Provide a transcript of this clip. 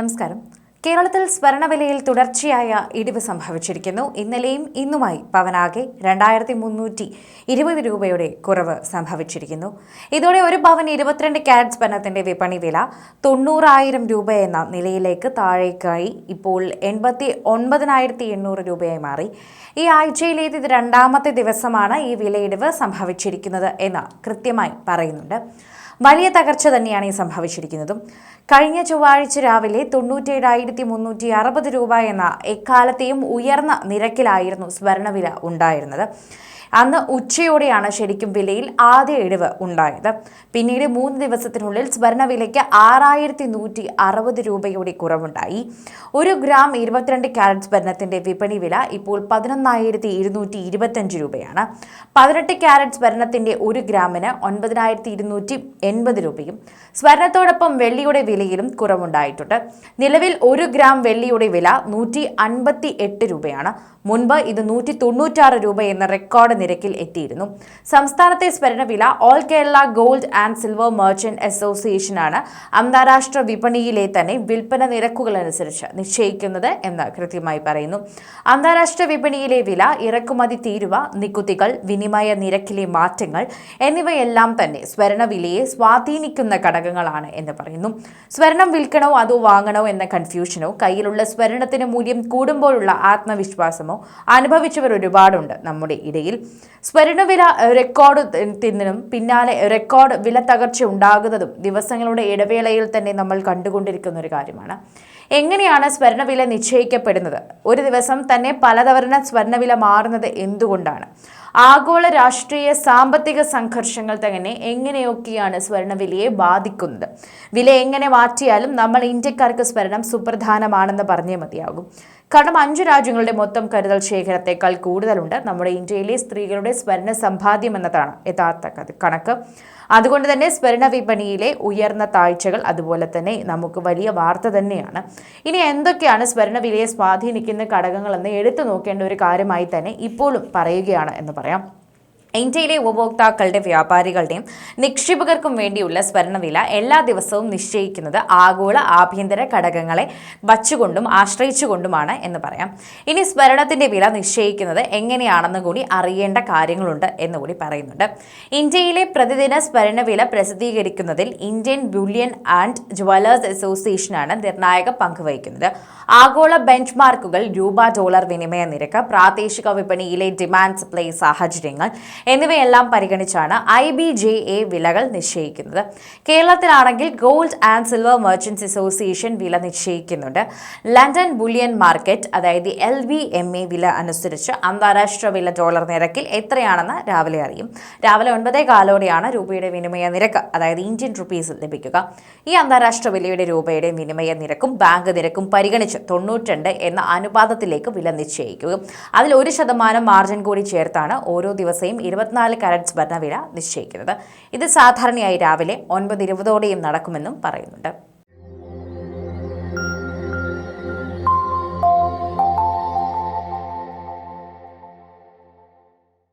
നമസ്കാരം. കേരളത്തിൽ സ്വർണവിലയിൽ തുടർച്ചയായ ഇടിവ് സംഭവിച്ചിരിക്കുന്നു. ഇന്നലെയും ഇന്നുമായി പവനാകെ രണ്ടായിരത്തി മുന്നൂറ്റി ഇരുപത് രൂപയുടെ കുറവ് സംഭവിച്ചിരിക്കുന്നു. ഇതോടെ ഒരു പവൻ ഇരുപത്തിരണ്ട് ക്യാരറ്റ് സ്വർണത്തിന്റെ വിപണി വില തൊണ്ണൂറായിരം രൂപ എന്ന നിലയിലേക്ക് താഴേക്കായി. ഇപ്പോൾ എൺപത്തി ഒൻപതിനായിരത്തി എണ്ണൂറ് രൂപയായി മാറി. ഈ ആഴ്ചയിലേത് ഇത് രണ്ടാമത്തെ ദിവസമാണ് ഈ വിലയിടിവ് സംഭവിച്ചിരിക്കുന്നത് എന്ന് കൃത്യമായി പറയുന്നുണ്ട്. വലിയ തകർച്ച തന്നെയാണ് ഈ സംഭവിച്ചിരിക്കുന്നതും. കഴിഞ്ഞ ചൊവ്വാഴ്ച രാവിലെ തൊണ്ണൂറ്റേഴായിരത്തി മുന്നൂറ്റി അറുപത് രൂപ എന്ന എക്കാലത്തെയും ഉയർന്ന നിരക്കിലായിരുന്നു സ്വർണവില ഉണ്ടായിരുന്നത്. അന്ന് ഉച്ചയോടെയാണ് ശരിക്കും വിലയിൽ ആദ്യ ഇടിവ് ഉണ്ടായത്. പിന്നീട് മൂന്ന് ദിവസത്തിനുള്ളിൽ സ്വർണവിലയ്ക്ക് ആറായിരത്തി നൂറ്റി അറുപത് രൂപയുടെ കുറവുണ്ടായി. ഒരു ഗ്രാം ഇരുപത്തിരണ്ട് ക്യാരറ്റ് സ്വർണത്തിന്റെ വിപണി വില ഇപ്പോൾ പതിനൊന്നായിരത്തി ഇരുന്നൂറ്റി ഇരുപത്തഞ്ച് രൂപയാണ്. പതിനെട്ട് ക്യാരറ്റ് സ്വർണത്തിന്റെ ഒരു ഗ്രാമിന് ഒൻപതിനായിരത്തി ഇരുന്നൂറ്റി എൺപത് രൂപയും. സ്വർണത്തോടൊപ്പം വെള്ളിയുടെ വിലയിലും കുറവുണ്ടായിട്ടുണ്ട്. നിലവിൽ ഒരു ഗ്രാം വെള്ളിയുടെ വില നൂറ്റി അൻപത്തി എട്ട് രൂപയാണ്. മുൻപ് ഇത് നൂറ്റി തൊണ്ണൂറ്റാറ് രൂപ എന്ന റെക്കോർഡ് നിരക്കിൽ എത്തിയിരുന്നു. സംസ്ഥാനത്തെ സ്വർണവില all Kerala gold and silver merchant അസോസിയേഷനാണ് അന്താരാഷ്ട്ര വിപണിയിലെ തന്നെ വിൽപ്പന നിരക്കുകൾ അനുസരിച്ച് നിശ്ചയിക്കുന്നത് എന്ന് കൃത്യമായി പറയുന്നു. അന്താരാഷ്ട്ര വിപണിയിലെ വില ഇറക്കുമതി തീരുവ നികുതികൾ വിനിമയ നിരക്കിലെ മാറ്റങ്ങൾ എന്നിവയെല്ലാം തന്നെ സ്വർണവിലയെ സ്വാധീനിക്കുന്ന ഘടകങ്ങളാണ് എന്ന് പറയുന്നു. സ്വർണം വിൽക്കണോ അതോ വാങ്ങണോ എന്ന കൺഫ്യൂഷനോ കയ്യിലുള്ള സ്വർണത്തിന് മൂല്യം കൂടുമ്പോഴുള്ള ആത്മവിശ്വാസമോ അനുഭവിച്ചവർ ഒരുപാടുണ്ട് നമ്മുടെ ഇടയിൽ. സ്വർണവില റെക്കോർഡ് തിന്നിനും പിന്നാലെ റെക്കോർഡ് വില തകർച്ച ഉണ്ടാകുന്നതും ദിവസങ്ങളുടെ ഇടവേളയിൽ തന്നെ നമ്മൾ കണ്ടുകൊണ്ടിരിക്കുന്ന ഒരു കാര്യമാണ്. എങ്ങനെയാണ് സ്വർണവില നിശ്ചയിക്കപ്പെടുന്നത്? ഒരു ദിവസം തന്നെ പലതവണ സ്വർണവില മാറുന്നത് എന്തുകൊണ്ടാണ്? ആഗോള രാഷ്ട്രീയ സാമ്പത്തിക സംഘർഷങ്ങൾ തന്നെ എങ്ങനെയൊക്കെയാണ് സ്വർണവിലയെ ബാധിക്കുന്നത്? വില എങ്ങനെ മാറ്റിയാലും നമ്മൾ ഇന്ത്യക്കാർക്ക് സ്വർണം സുപ്രധാനമാണെന്ന് പറഞ്ഞേ മതിയാകും. കാരണം അഞ്ചു രാജ്യങ്ങളുടെ മൊത്തം കരുതൽ ശേഖരത്തേക്കാൾ കൂടുതലുണ്ട്. നമ്മുടെ ഇന്ത്യയിലെ സ്ത്രീകളുടെ സ്വർണ സമ്പാദ്യം എന്നതാണ് യഥാർത്ഥ കണക്ക്. അതുകൊണ്ട് തന്നെ സ്വർണ വിപണിയിലെ ഉയർന്ന താഴ്ചകൾ അതുപോലെ തന്നെ നമുക്ക് വലിയ വാർത്ത തന്നെയാണ്. ഇനി എന്തൊക്കെയാണ് സ്വർണ വിലയെ സ്വാധീനിക്കുന്ന ഘടകങ്ങളെന്ന് എടുത്തു നോക്കേണ്ട ഒരു കാര്യമായി തന്നെ ഇപ്പോഴും പറയുകയാണ് എന്ന് പറയാം ഇന്ത്യയിലെ ഉപഭോക്താക്കളുടെ വ്യാപാരികളുടെയും നിക്ഷേപകർക്കും വേണ്ടിയുള്ള സ്വർണവില എല്ലാ ദിവസവും നിശ്ചയിക്കുന്നത് ആഗോള ആഭ്യന്തര ഘടകങ്ങളെ വച്ചുകൊണ്ടും ആശ്രയിച്ചുകൊണ്ടുമാണ് എന്ന് പറയാം. ഇനി സ്വർണത്തിന്റെ വില നിശ്ചയിക്കുന്നത് എങ്ങനെയാണെന്ന് കൂടി അറിയേണ്ട കാര്യങ്ങളുണ്ട് എന്ന് കൂടി പറയുന്നുണ്ട്. ഇന്ത്യയിലെ പ്രതിദിന സ്വർണവില പ്രസിദ്ധീകരിക്കുന്നതിൽ ഇന്ത്യൻ ബുള്ളിയൻ ആൻഡ് ജുവലേഴ്സ് അസോസിയേഷനാണ് നിർണായക പങ്ക് വഹിക്കുന്നത്. ആഗോള ബെഞ്ച് മാർക്കുകൾ രൂപ ഡോളർ വിനിമയ നിരക്ക് പ്രാദേശിക വിപണിയിലെ ഡിമാൻഡ് സപ്ലൈ സാഹചര്യങ്ങൾ എന്നിവയെല്ലാം പരിഗണിച്ചാണ് ഐ ബി ജെ എ വിലകൾ നിശ്ചയിക്കുന്നത്. കേരളത്തിലാണെങ്കിൽ gold and silver merchants association വില നിശ്ചയിക്കുന്നുണ്ട്. ലണ്ടൻ ബുള്ളിയൻ മാർക്കറ്റ് അതായത് എൽ ബി എം എ വില അനുസരിച്ച് അന്താരാഷ്ട്ര വില ഡോളർ നിരക്കിൽ എത്രയാണെന്ന് രാവിലെ അറിയും. രാവിലെ ഒൻപതേ കാലോടെയാണ് രൂപയുടെ വിനിമയ നിരക്ക് അതായത് ഇന്ത്യൻ റുപ്പീസ് ലഭിക്കുക. ഈ അന്താരാഷ്ട്ര വിലയുടെ രൂപയുടെ വിനിമയ നിരക്കും ബാങ്ക് നിരക്കും പരിഗണിച്ച് തൊണ്ണൂറ്റിരണ്ട് എന്ന അനുപാതത്തിലേക്ക് വില നിശ്ചയിക്കുകയും അതിൽ ഒരു ശതമാനം മാർജിൻ കൂടി ചേർത്താണ് ഓരോ ദിവസവും ഇരുപത്തിനാല് കരറ്റ്സ് ഭരണവില വില നിശ്ചയിക്കുന്നത്. ഇത് സാധാരണയായി രാവിലെ ഒൻപത് ഇരുപതോടെയും നടക്കുമെന്നും പറയുന്നുണ്ട്.